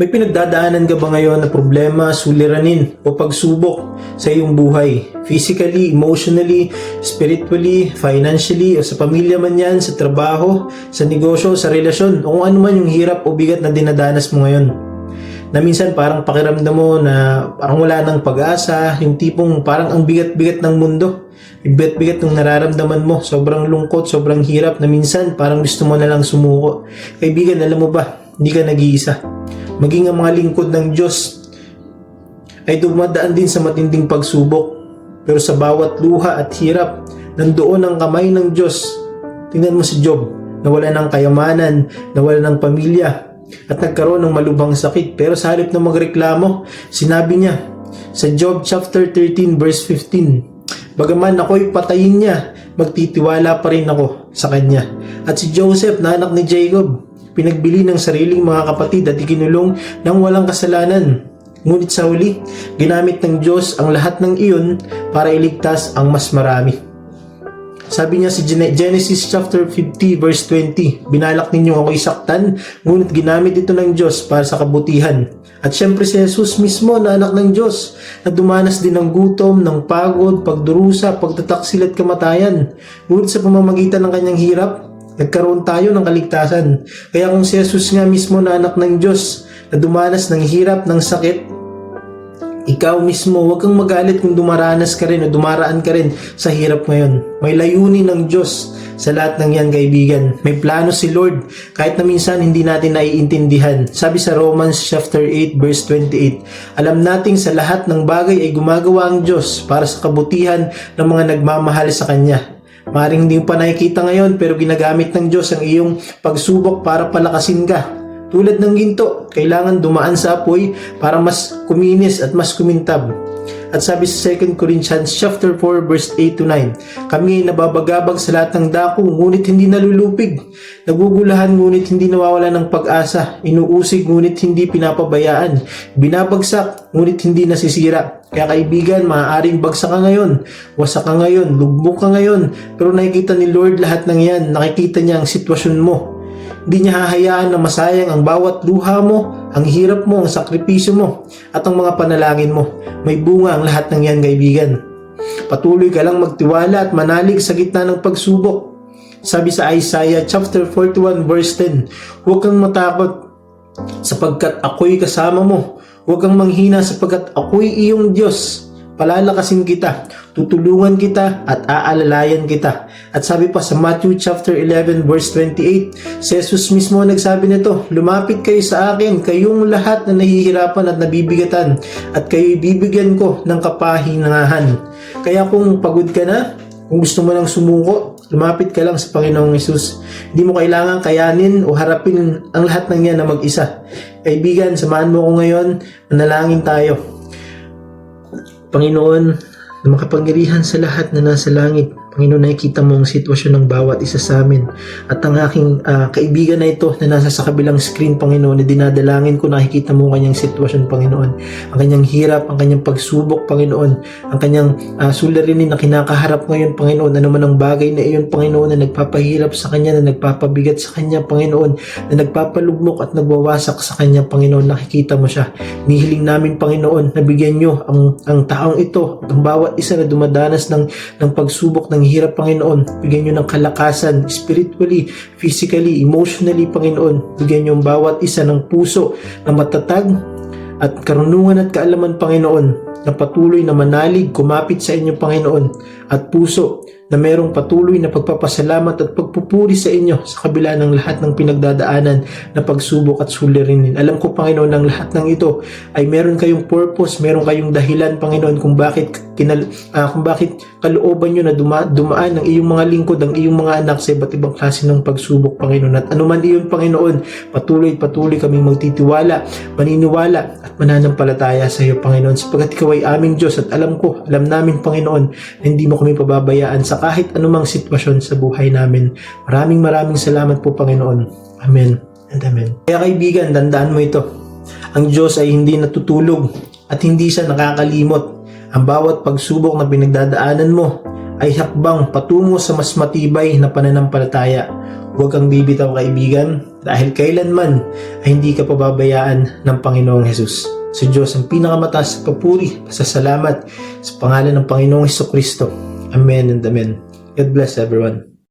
May pinagdadaanan ka ba ngayon na problema, suliranin o pagsubok sa iyong buhay? Physically, emotionally, spiritually, financially, o sa pamilya man yan, sa trabaho, sa negosyo, sa relasyon, o kung ano man yung hirap o bigat na dinadanas mo ngayon. Na minsan parang pakiramdam mo na parang wala ng pag-asa, yung tipong parang ang bigat-bigat ng mundo. Bigat-bigat ng nararamdaman mo, sobrang lungkot, sobrang hirap na minsan parang gusto mo na lang sumuko. Kaibigan, alam mo ba, hindi ka nag-iisa maging ang mga lingkod ng Diyos ay dumadaan din sa matinding pagsubok. Pero sa bawat luha at hirap, nandoon ang kamay ng Diyos. Tingnan mo si Job, nawala ng kayamanan, nawala ng pamilya, at nagkaroon ng malubhang sakit. Pero sa halip na magreklamo, sinabi niya sa Job chapter 13 verse 15, Bagaman ako'y patayin niya, magtitiwala pa rin ako sa kanya. At si Joseph na anak ni Jacob, pinagbili ng sariling mga kapatid at ikinulong ng walang kasalanan. Ngunit sa huli, ginamit ng Diyos ang lahat ng iyon para iligtas ang mas marami. Sabi niya Gen- Genesis chapter 50 verse 20, Binalak ninyo ako isaktan, ngunit ginamit ito ng Diyos para sa kabutihan. At syempre si Jesus mismo na anak ng Diyos, na dumanas din ng gutom, ng pagod, pagdurusa, pagtataksil at kamatayan. Ngunit sa pamamagitan ng kanyang hirap, nagkaroon tayo ng kaligtasan. Kaya kung si Jesus nga mismo na anak ng Diyos, na dumanas ng hirap, ng sakit, ikaw mismo, huwag kang magalit kung dumaranas ka rin o dumaraan ka rin sa hirap ngayon. May layunin ng Diyos sa lahat ng yan, kaibigan. May plano si Lord, kahit na minsan hindi natin naiintindihan. Sabi sa Romans chapter 8 verse 28, Alam nating sa lahat ng bagay ay gumagawa ang Diyos para sa kabutihan ng mga nagmamahal sa Kanya. Maring hindi mo pa nakikita ngayon pero ginagamit ng Diyos ang iyong pagsubok para palakasin ka. Tulad ng ginto, kailangan dumaan sa apoy para mas kuminis at mas kumintab. At sabi sa 2 Corinthians chapter 4 verse 8 to 9, kami ay nababagabag sa lahat ng dako ngunit hindi nalulupig, nagugulahan ngunit hindi nawawala ng pag-asa, inuusig ngunit hindi pinapabayaan, binabagsak ngunit hindi nasisira. Kaya kaibigan, maaaring bagsak ka ngayon, wasak ka ngayon, lugmok ka ngayon, pero nakikita ni Lord lahat ng yan, nakikita niya ang sitwasyon mo. Hindi niya hahayaan na masayang ang bawat luha mo, ang hirap mo, ang sakripisyo mo, at ang mga panalangin mo. May bunga ang lahat ng yan, kaibigan. Patuloy ka lang magtiwala at manalig sa gitna ng pagsubok. Sabi sa Isaiah chapter 41 verse 10, Huwag kang matakot sapagkat ako'y kasama mo. Huwag kang manghina sapagkat ako'y iyong Diyos. Palalakasin kita, tutulungan kita at aalalayan kita. At sabi pa sa Matthew chapter 11 verse 28, si Jesus mismo nagsabi nito, Lumapit kayo sa akin, kayong lahat na nahihirapan at nabibigatan, at kayo'y bibigyan ko ng kapahingahan. Kaya kung pagod ka na, kung gusto mo lang sumuko, lumapit ka lang sa Panginoong Yesus. Hindi mo kailangan kayanin o harapin ang lahat ng yan na mag-isa. Kaibigan, samahan mo ko ngayon, manalangin tayo. Panginoon, na makapangyarihan sa lahat na nasa langit. Panginoon, nakikita mo ang sitwasyon ng bawat isa sa amin. At ang aking ah, kaibigan na ito na nasa sa kabilang screen, Panginoon, na dinadalangin ko, nakikita mo ang kanyang sitwasyon, Panginoon. Ang kanyang hirap, ang kanyang pagsubok, Panginoon. Ang kanyang uh, suliranin na kinakaharap ngayon, Panginoon. Ano man ang bagay na iyon, Panginoon, na nagpapahirap sa kanya, na nagpapabigat sa kanya, Panginoon. Na nagpapalugmok at nagwawasak sa kanya, Panginoon. Nakikita mo siya. Nihiling namin, Panginoon, na bigyan nyo ang, ang taong ito, ang bawat isa na dumadanas ng, ng pagsubok, ng hirap, Panginoon. Bigyan nyo ng kalakasan, spiritually, physically, emotionally, Panginoon. Bigyan nyo ang bawat isa ng puso na matatag at karunungan at kaalaman, Panginoon, na patuloy na manalig, kumapit sa inyo, Panginoon, at puso na merong patuloy na pagpapasalamat at pagpupuri sa inyo sa kabila ng lahat ng pinagdadaanan na pagsubok at suliranin. Alam ko, Panginoon, ng lahat ng ito ay meron kayong purpose, meron kayong dahilan, Panginoon, kung bakit kinal, ah, kung bakit kalooban nyo na duma, dumaan ng iyong mga lingkod, ang iyong mga anak sa iba't ibang klase ng pagsubok, Panginoon. At anuman iyon, Panginoon, patuloy patuloy kaming magtitiwala, maniniwala at mananampalataya sa iyo, Panginoon. Sapagat ikaw ay aming Diyos at alam ko, alam namin, Panginoon, na hindi mo kami pababayaan sa kahit anumang sitwasyon sa buhay namin. Maraming maraming salamat po, Panginoon. Amen and Amen. Kaya kaibigan, dandaan mo ito. Ang Diyos ay hindi natutulog at hindi siya nakakalimot. Ang bawat pagsubok na pinagdadaanan mo ay hakbang patungo sa mas matibay na pananampalataya. Huwag kang bibitaw kaibigan dahil kailanman ay hindi ka pababayaan ng Panginoong Hesus. Sa Diyos ang pinakamataas na papuri, pasasalamat sa pangalan ng Panginoong Heso Kristo. Amen and Amen. God bless everyone.